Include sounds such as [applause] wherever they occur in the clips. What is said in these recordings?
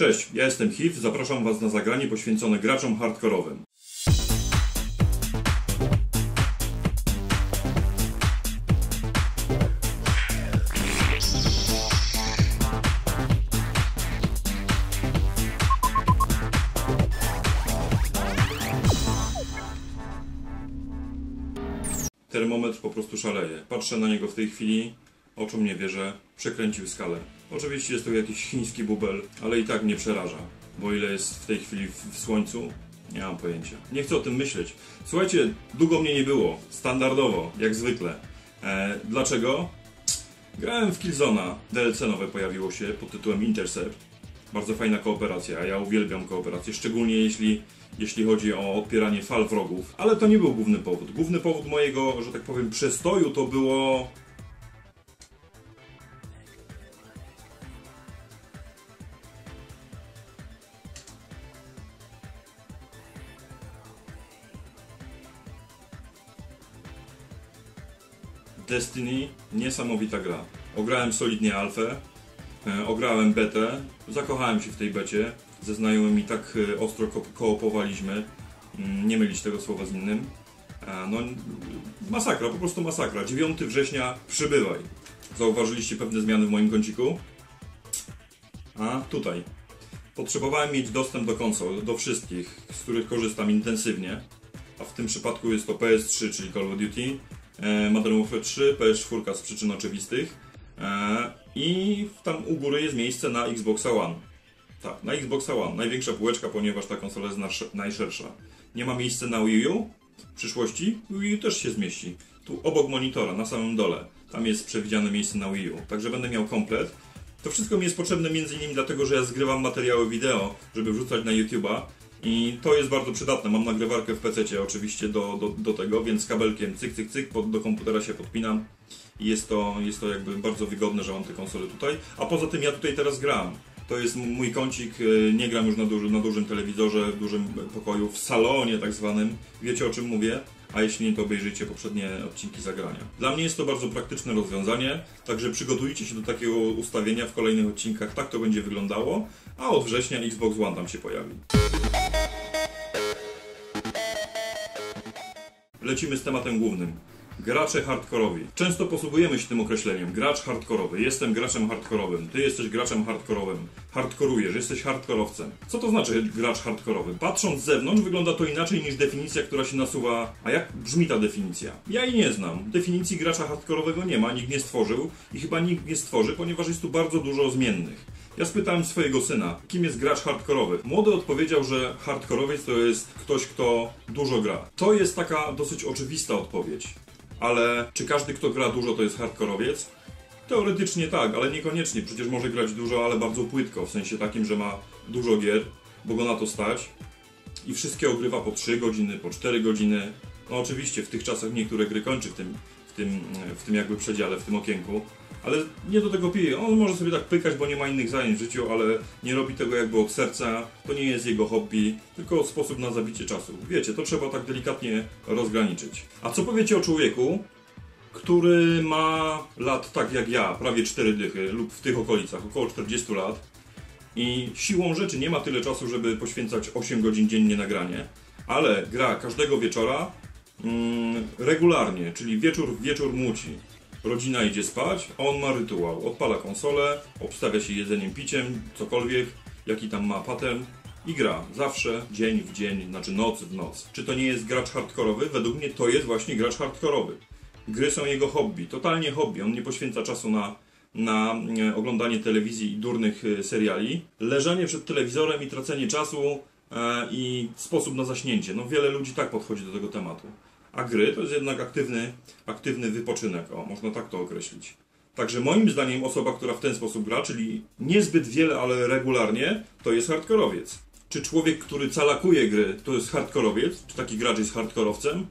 Cześć, ja jestem HIV, zapraszam Was na zagranie poświęcone graczom hardkorowym. Termometr po prostu szaleje. Patrzę na niego w tej chwili, oczom nie wierzę, przekręcił skalę. Oczywiście jest to jakiś chiński bubel, ale i tak mnie przeraża, bo ile jest w tej chwili w, w słońcu, nie mam pojęcia. Nie chcę o tym myśleć. Słuchajcie, długo mnie nie było, standardowo, jak zwykle. E, dlaczego? Grałem w Killzona, DLC nowe pojawiło się pod tytułem Intercept. Bardzo fajna kooperacja, ja uwielbiam kooperację, szczególnie jeśli, jeśli chodzi o odpieranie fal wrogów. Ale to nie był główny powód. Główny powód mojego, że tak powiem, przestoju to było Destiny, niesamowita gra. Ograłem solidnie alfę, e, ograłem betę, zakochałem się w tej becie, ze znajomymi tak e, ostro ko koopowaliśmy, mm, nie mylić tego słowa z innym. E, no, masakra, po prostu masakra. 9 września, przybywaj. Zauważyliście pewne zmiany w moim kąciku? A, tutaj. Potrzebowałem mieć dostęp do konsol, do wszystkich, z których korzystam intensywnie. A w tym przypadku jest to PS3, czyli Call of Duty, Modern Warfare 3, PS4 z przyczyn oczywistych e, i tam u góry jest miejsce na Xboxa One. Tak, na Xboxa One. Największa półeczka, ponieważ ta konsola jest najszersza. Nie ma miejsca na Wii U. W przyszłości Wii U też się zmieści. Tu obok monitora, na samym dole. Tam jest przewidziane miejsce na Wii U. Także będę miał komplet. To wszystko mi jest potrzebne między innymi dlatego, że ja zgrywam materiały wideo, żeby wrzucać na YouTube'a. I to jest bardzo przydatne. Mam nagrywarkę w PC oczywiście do, do, do tego, więc kabelkiem cyk, cyk, cyk, pod, do komputera się podpinam. I jest to, jest to jakby bardzo wygodne, że mam te konsole tutaj. A poza tym ja tutaj teraz gram. To jest mój kącik, y, nie gram już na, duży, na dużym telewizorze, w dużym pokoju, w salonie tak zwanym. Wiecie o czym mówię? A jeśli nie, to obejrzyjcie poprzednie odcinki zagrania. Dla mnie jest to bardzo praktyczne rozwiązanie, także przygotujcie się do takiego ustawienia w kolejnych odcinkach. Tak to będzie wyglądało, a od września Xbox One tam się pojawi. Lecimy z tematem głównym. Gracze hardkorowi. Często posługujemy się tym określeniem. Gracz hardkorowy. Jestem graczem hardkorowym. Ty jesteś graczem hardkorowym. Hardkorujesz, jesteś hardkorowcem. Co to znaczy gracz hardkorowy? Patrząc z zewnątrz wygląda to inaczej niż definicja, która się nasuwa. A jak brzmi ta definicja? Ja jej nie znam. Definicji gracza hardkorowego nie ma, nikt nie stworzył i chyba nikt nie stworzy, ponieważ jest tu bardzo dużo zmiennych. Ja spytałem swojego syna, kim jest gracz hardkorowy. Młody odpowiedział, że hardkorowiec to jest ktoś, kto dużo gra. To jest taka dosyć oczywista odpowiedź. Ale czy każdy, kto gra dużo, to jest hardkorowiec? Teoretycznie tak, ale niekoniecznie. Przecież może grać dużo, ale bardzo płytko, w sensie takim, że ma dużo gier, bo go na to stać i wszystkie ogrywa po 3 godziny, po 4 godziny. No oczywiście w tych czasach niektóre gry kończy w tym, w tym, w tym jakby przedziale, w tym okienku, ale nie do tego pije. On może sobie tak pykać, bo nie ma innych zajęć w życiu, ale nie robi tego jakby od serca. To nie jest jego hobby, tylko sposób na zabicie czasu. Wiecie, to trzeba tak delikatnie rozgraniczyć. A co powiecie o człowieku, który ma lat tak jak ja, prawie 4 dychy lub w tych okolicach, około 40 lat i siłą rzeczy nie ma tyle czasu, żeby poświęcać 8 godzin dziennie na granie, ale gra każdego wieczora regularnie, czyli wieczór wieczór muci. Rodzina idzie spać, a on ma rytuał. Odpala konsolę, obstawia się jedzeniem, piciem, cokolwiek, jaki tam ma patent i gra. Zawsze, dzień w dzień, znaczy noc w noc. Czy to nie jest gracz hardkorowy? Według mnie to jest właśnie gracz hardkorowy. Gry są jego hobby, totalnie hobby. On nie poświęca czasu na, na e, oglądanie telewizji i durnych e, seriali. Leżenie przed telewizorem i tracenie czasu e, i sposób na zaśnięcie. No wiele ludzi tak podchodzi do tego tematu. A gry to jest jednak aktywny, aktywny wypoczynek, o, można tak to określić. Także moim zdaniem osoba, która w ten sposób gra, czyli niezbyt wiele, ale regularnie, to jest hardkorowiec. Czy człowiek, który calakuje gry, to jest hardkorowiec? Czy taki gracz jest hardkorowcem?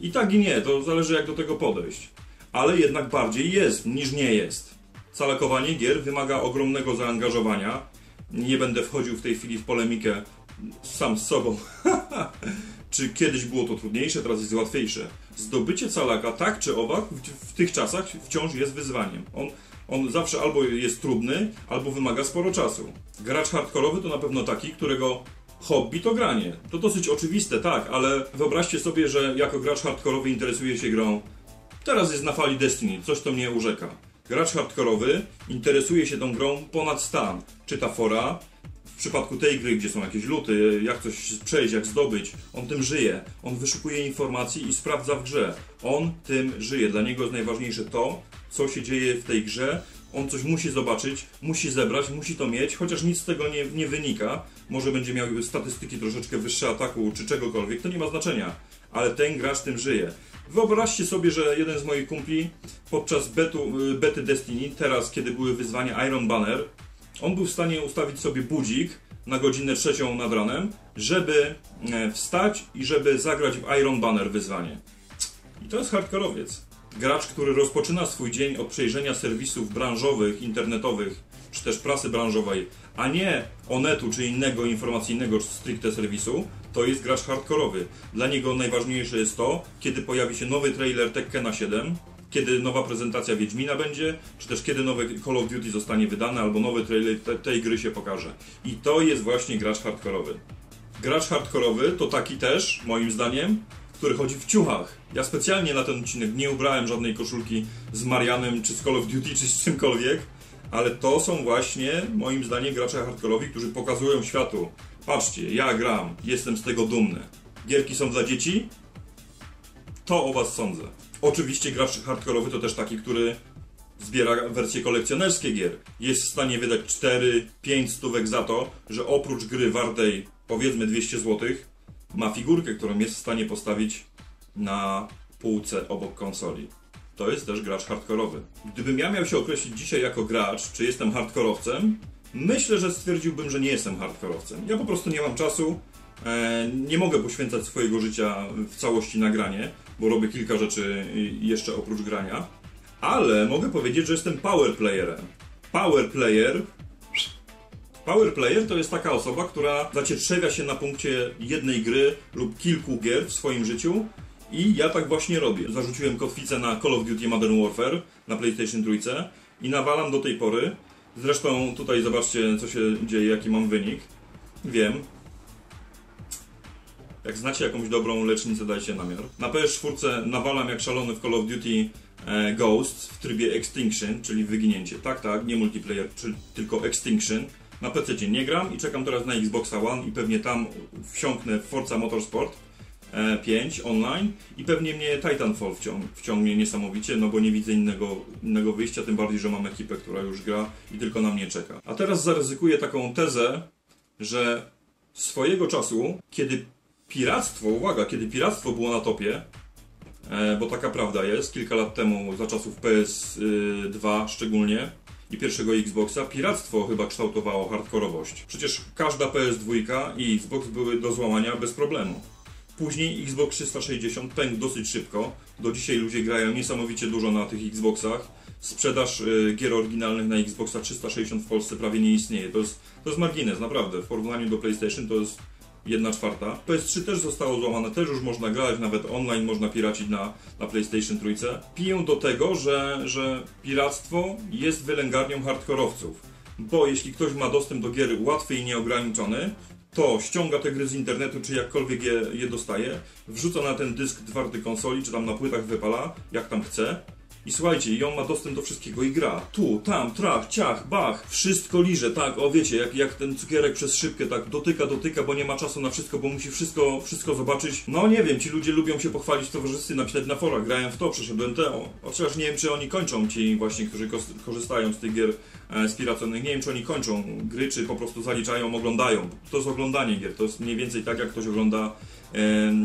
I tak i nie, to zależy jak do tego podejść. Ale jednak bardziej jest niż nie jest. Calakowanie gier wymaga ogromnego zaangażowania. Nie będę wchodził w tej chwili w polemikę sam z sobą. [laughs] czy kiedyś było to trudniejsze, teraz jest łatwiejsze. Zdobycie calaka tak czy owak w, w tych czasach wciąż jest wyzwaniem. On On zawsze albo jest trudny, albo wymaga sporo czasu. Gracz hardkorowy to na pewno taki, którego hobby to granie. To dosyć oczywiste, tak, ale wyobraźcie sobie, że jako gracz hardkorowy interesuje się grą. Teraz jest na fali Destiny, coś to mnie urzeka. Gracz hardkorowy interesuje się tą grą ponad stan. Czyta fora, w przypadku tej gry, gdzie są jakieś luty, jak coś przejść, jak zdobyć, on tym żyje. On wyszukuje informacji i sprawdza w grze. On tym żyje. Dla niego jest najważniejsze to, co się dzieje w tej grze. On coś musi zobaczyć, musi zebrać, musi to mieć, chociaż nic z tego nie, nie wynika. Może będzie miał statystyki troszeczkę wyższe ataku czy czegokolwiek, to nie ma znaczenia. Ale ten gracz tym żyje. Wyobraźcie sobie, że jeden z moich kumpli podczas betu, bety Destiny, teraz kiedy były wyzwania Iron Banner, on był w stanie ustawić sobie budzik na godzinę trzecią nad ranem, żeby e, wstać i żeby zagrać w Iron Banner wyzwanie. I to jest hardkorowiec. Gracz, który rozpoczyna swój dzień od przejrzenia serwisów branżowych, internetowych, czy też prasy branżowej, a nie Onetu czy innego informacyjnego stricte serwisu, to jest gracz hardkorowy. Dla niego najważniejsze jest to, kiedy pojawi się nowy trailer Tekkena 7, kiedy nowa prezentacja Wiedźmina będzie, czy też kiedy nowe Call of Duty zostanie wydane, albo nowy trailer te, tej gry się pokaże. I to jest właśnie gracz hardkorowy. Gracz hardkorowy to taki też, moim zdaniem, który chodzi w ciuchach. Ja specjalnie na ten odcinek nie ubrałem żadnej koszulki z Marianem, czy z Call of Duty, czy z czymkolwiek, ale to są właśnie, moim zdaniem, gracze hardkorowi, którzy pokazują światu. Patrzcie, ja gram, jestem z tego dumny. Gierki są dla dzieci? To o was sądzę. Oczywiście gracz hardkorowy to też taki, który zbiera wersje kolekcjonerskie gier. Jest w stanie wydać 4-5 stówek za to, że oprócz gry wartej powiedzmy 200 zł, ma figurkę, którą jest w stanie postawić na półce obok konsoli. To jest też gracz hardkorowy. Gdybym ja miał się określić dzisiaj jako gracz, czy jestem hardkorowcem, myślę, że stwierdziłbym, że nie jestem hardkorowcem. Ja po prostu nie mam czasu, e, nie mogę poświęcać swojego życia w całości na granie, bo robię kilka rzeczy jeszcze oprócz grania, ale mogę powiedzieć, że jestem power playerem. Power player Power player to jest taka osoba, która zacietrzewia się na punkcie jednej gry lub kilku gier w swoim życiu i ja tak właśnie robię. Zarzuciłem kotwicę na Call of Duty Modern Warfare na PlayStation 3 i nawalam do tej pory. Zresztą tutaj zobaczcie, co się dzieje, jaki mam wynik. Wiem. Jak znacie jakąś dobrą lecznicę, dajcie namiar. Na PS4 nawalam jak szalony w Call of Duty e, Ghost w trybie Extinction, czyli wyginięcie. Tak, tak, nie multiplayer, czyli tylko Extinction. Na PC nie gram i czekam teraz na Xboxa One i pewnie tam wsiąknę w Forza Motorsport 5 e, online i pewnie mnie Titanfall wciąg wciągnie niesamowicie, no bo nie widzę innego, innego wyjścia, tym bardziej, że mam ekipę, która już gra i tylko na mnie czeka. A teraz zaryzykuję taką tezę, że swojego czasu, kiedy piractwo, uwaga, kiedy piractwo było na topie, e, bo taka prawda jest, kilka lat temu, za czasów PS2 szczególnie, i pierwszego Xboxa, piractwo chyba kształtowało hardkorowość. Przecież każda PS2 i Xbox były do złamania bez problemu. Później Xbox 360 pękł dosyć szybko. Do dzisiaj ludzie grają niesamowicie dużo na tych Xboxach. Sprzedaż y, gier oryginalnych na Xboxa 360 w Polsce prawie nie istnieje. To jest, to jest margines, naprawdę. W porównaniu do PlayStation to jest 1 czwarta. PS3 też zostało złamane, też już można grać, nawet online można piracić na, na PlayStation 3. Piję do tego, że, że piractwo jest wylęgarnią hardkorowców. Bo jeśli ktoś ma dostęp do gier łatwy i nieograniczony, to ściąga te gry z internetu, czy jakkolwiek je, je dostaje, wrzuca na ten dysk twardy konsoli, czy tam na płytach wypala, jak tam chce, i słuchajcie, i on ma dostęp do wszystkiego i gra. Tu, tam, trach, ciach, bach, wszystko liże, tak, o wiecie, jak, jak ten cukierek przez szybkę, tak, dotyka, dotyka, bo nie ma czasu na wszystko, bo musi wszystko, wszystko zobaczyć. No nie wiem, ci ludzie lubią się pochwalić w towarzystwie, napisać na forach, grałem w to, przeszedłem to. Chociaż nie wiem, czy oni kończą, ci właśnie, którzy korzystają z tych gier e, spiracyjnych, nie wiem, czy oni kończą gry, czy po prostu zaliczają, oglądają. To jest oglądanie gier, to jest mniej więcej tak, jak ktoś ogląda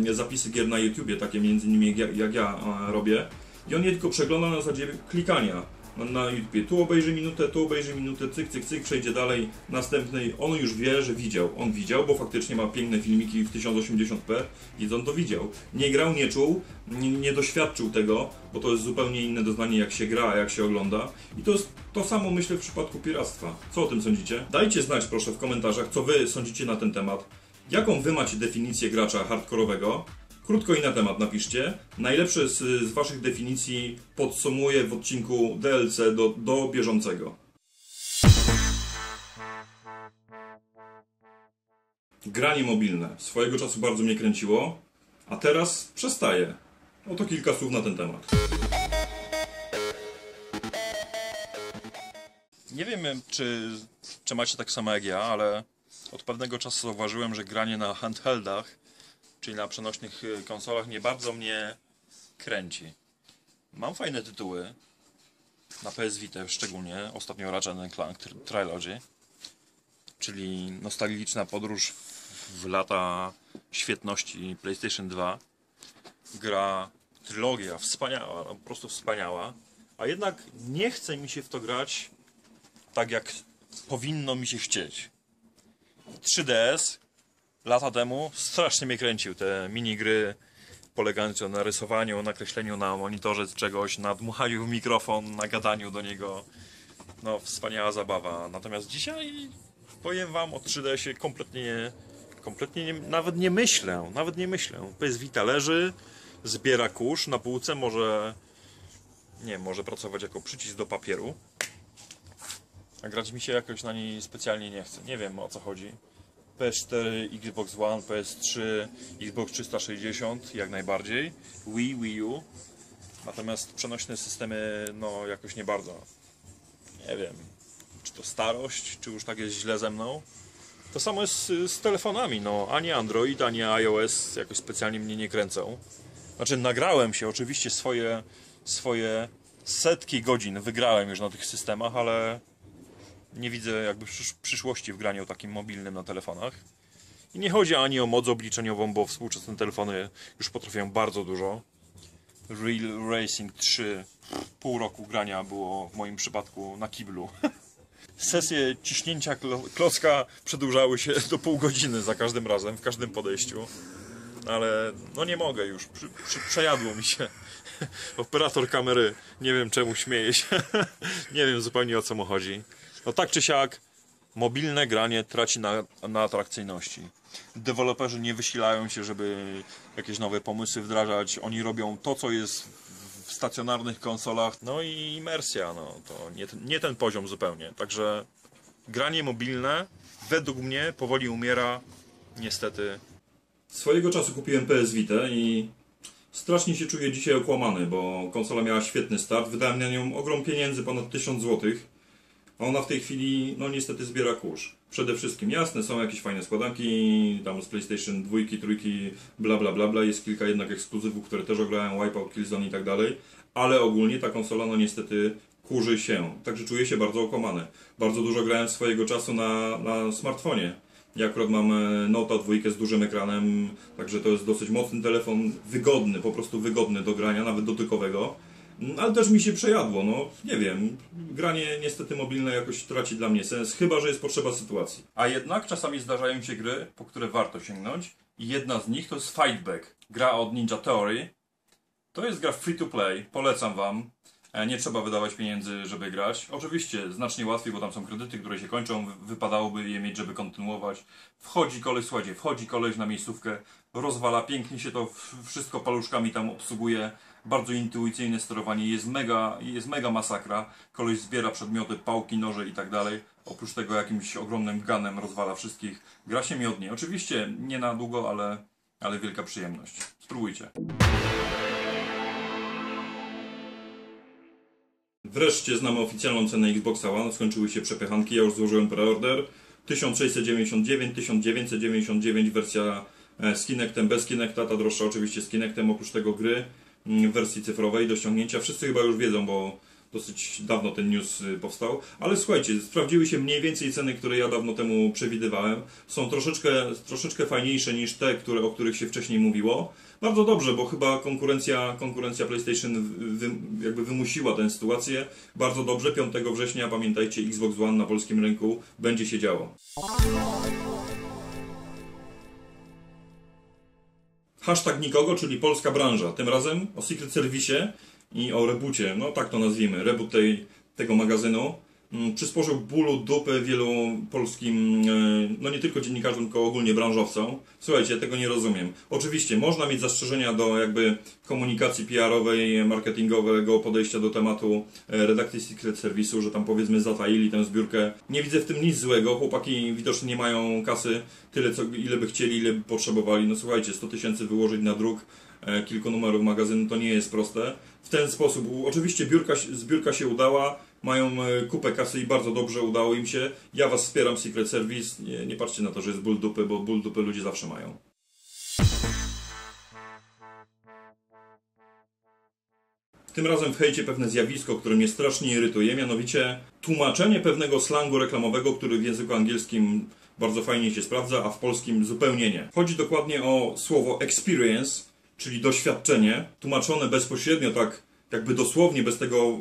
e, zapisy gier na YouTubie, takie między innymi jak, jak ja e, robię. I on je tylko przegląda na zasadzie klikania na, YouTube. Tu obejrzy minutę, tu obejrzy minutę, cyk, cyk, cyk, przejdzie dalej, następnej. On już wie, że widział. On widział, bo faktycznie ma piękne filmiki w 1080p, więc on to widział. Nie grał, nie czuł, nie, nie doświadczył tego, bo to jest zupełnie inne doznanie, jak się gra, jak się ogląda. I to jest to samo, myślę, w przypadku piractwa. Co o tym sądzicie? Dajcie znać, proszę, w komentarzach, co wy sądzicie na ten temat. Jaką wy macie definicję gracza hardkorowego? Krótko i na temat napiszcie. Najlepsze z, z waszych definicji podsumuję w odcinku DLC do, do bieżącego. Granie mobilne. Swojego czasu bardzo mnie kręciło, a teraz przestaje. Oto kilka słów na ten temat. Nie wiem, czy, czy macie tak samo jak ja, ale od pewnego czasu zauważyłem, że granie na handheldach, czyli na przenośnych y, konsolach, nie bardzo mnie kręci. Mam fajne tytuły, na PS Vita szczególnie, ostatnio Ratchet Clank Trilogy, czyli nostalgiczna podróż w, lata świetności PlayStation 2. Gra, trylogia, wspaniała, no, po prostu wspaniała, a jednak nie chce mi się w to grać tak jak powinno mi się chcieć. 3DS lata temu strasznie mnie kręcił. Te minigry polegające na rysowaniu, nakreśleniu na monitorze czegoś, na dmuchaniu w mikrofon, na gadaniu do niego. No, wspaniała zabawa. Natomiast dzisiaj powiem wam o 3DS-ie kompletnie, kompletnie nie, nawet nie myślę, nawet nie myślę. PS Vita leży, zbiera kurz na półce, może nie, może pracować jako przycisk do papieru. A grać mi się jakoś na niej specjalnie nie chce. Nie wiem o co chodzi. PS4, Xbox One, PS3, Xbox 360 jak najbardziej. Wii, Wii U. Natomiast przenośne systemy no jakoś nie bardzo. Nie wiem. Czy to starość, czy już tak jest źle ze mną. To samo jest z, z telefonami. No, ani Android, ani iOS jakoś specjalnie mnie nie kręcą. Znaczy nagrałem się oczywiście swoje, swoje setki godzin wygrałem już na tych systemach, ale nie widzę jakby przysz przyszłości w graniu takim mobilnym na telefonach. I nie chodzi ani o moc obliczeniową, bo współczesne telefony już potrafią bardzo dużo. Real Racing 3 pół roku grania było w moim przypadku na kiblu. [laughs] Sesje ciśnięcia klocka przedłużały się do pół godziny za każdym razem, w każdym podejściu. Ale no nie mogę już, przy, przy, przejadło mi się. [laughs] Operator kamery, nie wiem czemu śmieje się. [laughs] nie wiem zupełnie o co mu chodzi. No tak czy siak, mobilne granie traci na, na atrakcyjności. Deweloperzy nie wysilają się, żeby jakieś nowe pomysły wdrażać. Oni robią to, co jest w stacjonarnych konsolach. No i imersja, no to nie, nie ten poziom zupełnie. Także granie mobilne według mnie powoli umiera. Niestety. Swojego czasu kupiłem PS Vita i strasznie się czuję dzisiaj okłamany, bo konsola miała świetny start. Wydałem na nią ogrom pieniędzy, ponad 1000 złotych a ona w tej chwili, no niestety zbiera kurz. Przede wszystkim, jasne, są jakieś fajne składanki, tam z PlayStation 2, 3, bla bla bla bla, jest kilka jednak ekskluzywów, które też oglądają, Wipeout, Killzone i tak dalej, ale ogólnie ta konsola, no niestety kurzy się, także czuję się bardzo okłamany. Bardzo dużo grałem swojego czasu na, na smartfonie. Ja akurat mam e, Nota 2 z dużym ekranem, także to jest dosyć mocny telefon, wygodny, po prostu wygodny do grania, nawet dotykowego ale też mi się przejadło, no nie wiem. Granie niestety mobilne jakoś traci dla mnie sens, chyba że jest potrzeba sytuacji. A jednak czasami zdarzają się gry, po które warto sięgnąć. I jedna z nich to jest Fightback. Gra od Ninja Theory. To jest gra free to play, polecam wam. E, nie trzeba wydawać pieniędzy, żeby grać. Oczywiście znacznie łatwiej, bo tam są kredyty, które się kończą, wypadałoby je mieć, żeby kontynuować. Wchodzi koleś, słuchajcie, wchodzi koleś na miejscówkę, rozwala, pięknie się to wszystko paluszkami tam obsługuje bardzo intuicyjne sterowanie, jest mega, jest mega masakra. Koleś zbiera przedmioty, pałki, noże i tak dalej. Oprócz tego jakimś ogromnym ganem rozwala wszystkich. Gra się miodnie. Oczywiście nie na długo, ale, ale wielka przyjemność. Spróbujcie. Wreszcie znamy oficjalną cenę Xboxa One. Skończyły się przepychanki. Ja już złożyłem preorder. 1699, 1999 wersja e, z Kinectem, bez Kinecta, ta droższa oczywiście z Kinectem, oprócz tego gry w wersji cyfrowej do ściągnięcia. Wszyscy chyba już wiedzą, bo dosyć dawno ten news y, powstał. Ale słuchajcie, sprawdziły się mniej więcej ceny, które ja dawno temu przewidywałem. Są troszeczkę, troszeczkę fajniejsze niż te, które, o których się wcześniej mówiło. Bardzo dobrze, bo chyba konkurencja, konkurencja PlayStation wy, jakby wymusiła tę sytuację. Bardzo dobrze. 5 września, pamiętajcie, Xbox One na polskim rynku będzie się działo. Hashtag nikogo, czyli polska branża. Tym razem o Secret Service i o reboocie, no tak to nazwijmy, reboot tej, tego magazynu. Mm, przysporzył bólu dupy wielu polskim, e, no nie tylko dziennikarzom, tylko ogólnie branżowcom. Słuchajcie, ja tego nie rozumiem. Oczywiście można mieć zastrzeżenia do jakby komunikacji PR-owej, marketingowego podejścia do tematu e, redakcji Secret Service'u, że tam powiedzmy zataili tę zbiórkę. Nie widzę w tym nic złego. Chłopaki widocznie nie mają kasy tyle, co, ile by chcieli, ile by potrzebowali. No słuchajcie, 100 tysięcy wyłożyć na druk e, kilku numerów magazynu to nie jest proste. W ten sposób, oczywiście biurka, zbiórka się udała, mają e, kupę kasy i bardzo dobrze udało im się. Ja Was wspieram, Secret Service. Nie, nie patrzcie na to, że jest ból dupy, bo ból dupy ludzie zawsze mają. Tym razem w hejcie pewne zjawisko, które mnie strasznie irytuje, mianowicie tłumaczenie pewnego slangu reklamowego, który w języku angielskim bardzo fajnie się sprawdza, a w polskim zupełnie nie. Chodzi dokładnie o słowo experience, czyli doświadczenie, tłumaczone bezpośrednio tak jakby dosłownie, bez tego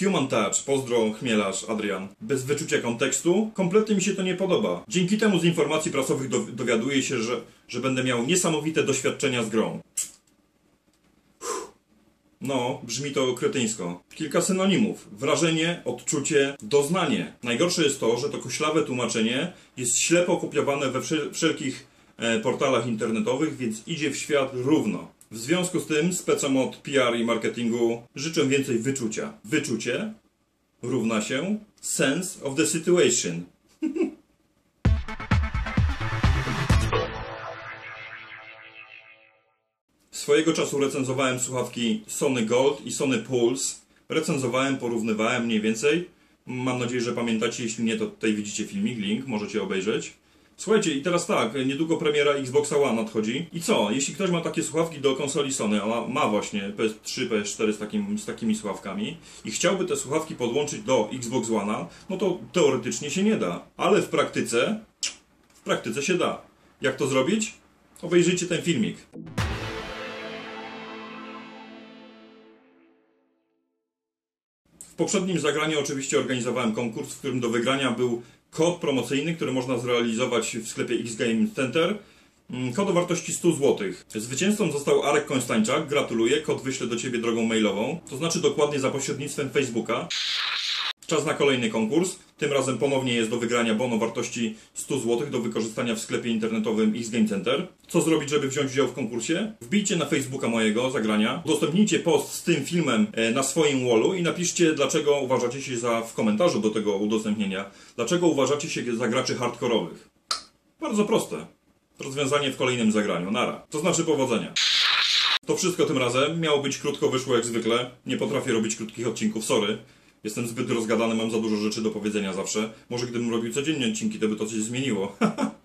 human touch, pozdro chmielarz Adrian, bez wyczucia kontekstu, kompletnie mi się to nie podoba. Dzięki temu z informacji prasowych do, dowiaduję się, że, że będę miał niesamowite doświadczenia z grą. No, brzmi to kretyńsko. Kilka synonimów. Wrażenie, odczucie, doznanie. Najgorsze jest to, że to koślawe tłumaczenie jest ślepo kopiowane we wszel- wszelkich e, portalach internetowych, więc idzie w świat równo. W związku z tym specom od PR i marketingu życzę więcej wyczucia. Wyczucie równa się sense of the situation. [laughs] Swojego czasu recenzowałem słuchawki Sony Gold i Sony Pulse. Recenzowałem, porównywałem mniej więcej. Mam nadzieję, że pamiętacie. Jeśli nie, to tutaj widzicie filmik, link, możecie obejrzeć. Słuchajcie, i teraz tak, niedługo premiera Xboxa One nadchodzi. I co? Jeśli ktoś ma takie słuchawki do konsoli Sony, a ma, właśnie PS3, PS4 z, takim, z takimi słuchawkami i chciałby te słuchawki podłączyć do Xbox One'a, no to teoretycznie się nie da. Ale w praktyce, w praktyce się da. Jak to zrobić? Obejrzyjcie ten filmik. W poprzednim zagraniu oczywiście organizowałem konkurs, w którym do wygrania był kod promocyjny, który można zrealizować w sklepie X Game Center. Mm, Kod o wartości 100 zł. Zwycięzcą został Arek Konstańczak. Gratuluję. Kod wyślę do Ciebie drogą mailową. To znaczy dokładnie za pośrednictwem Facebooka. Czas na kolejny konkurs. Tym razem ponownie jest do wygrania bon o wartości 100 zł do wykorzystania w sklepie internetowym X Game Center. Co zrobić, żeby wziąć udział w konkursie? Wbijcie na Facebooka mojego zagrania, udostępnijcie post z tym filmem e, na swoim wallu i napiszcie, dlaczego uważacie się za, w komentarzu do tego udostępnienia, dlaczego uważacie się za graczy hardkorowych. Bardzo proste. Rozwiązanie w kolejnym zagraniu. Nara. To znaczy powodzenia. To wszystko tym razem. Miało być krótko, wyszło jak zwykle. Nie potrafię robić krótkich odcinków, sorry. Jestem zbyt rozgadany, mam za dużo rzeczy do powiedzenia zawsze. Może gdybym robił codziennie odcinki, to by to coś zmieniło.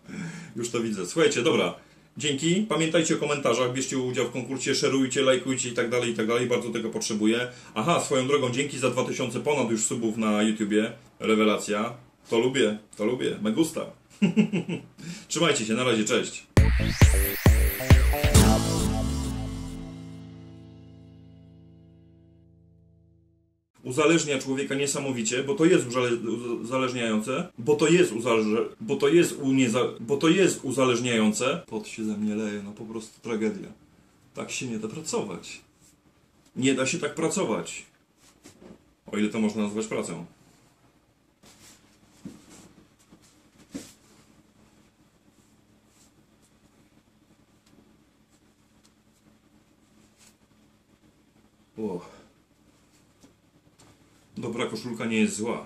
[laughs] Już to widzę. Słuchajcie, dobra. Dzięki. Pamiętajcie o komentarzach, bierzcie udział w konkursie, szerujcie, lajkujcie i tak dalej, i tak dalej. Bardzo tego potrzebuję. Aha, swoją drogą, dzięki za 2000 ponad już subów na YouTubie. Rewelacja. To lubię, to lubię. Me gusta. [laughs] Trzymajcie się, na razie, cześć. Uzależnia człowieka niesamowicie, bo to jest uzale- uzależniające, bo to jest uzależe, bo to jest unieza, bo to jest uzależniające. Pot się ze mnie leje, no po prostu tragedia. Tak się nie da pracować. Nie da się tak pracować. O ile to można nazwać pracą. O. Dobra koszulka nie jest zła.